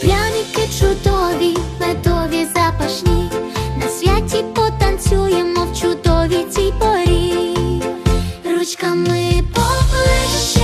пряники чудові, медові запашні, на святі потанцюємо в чудовій цій порі, ручками поближче.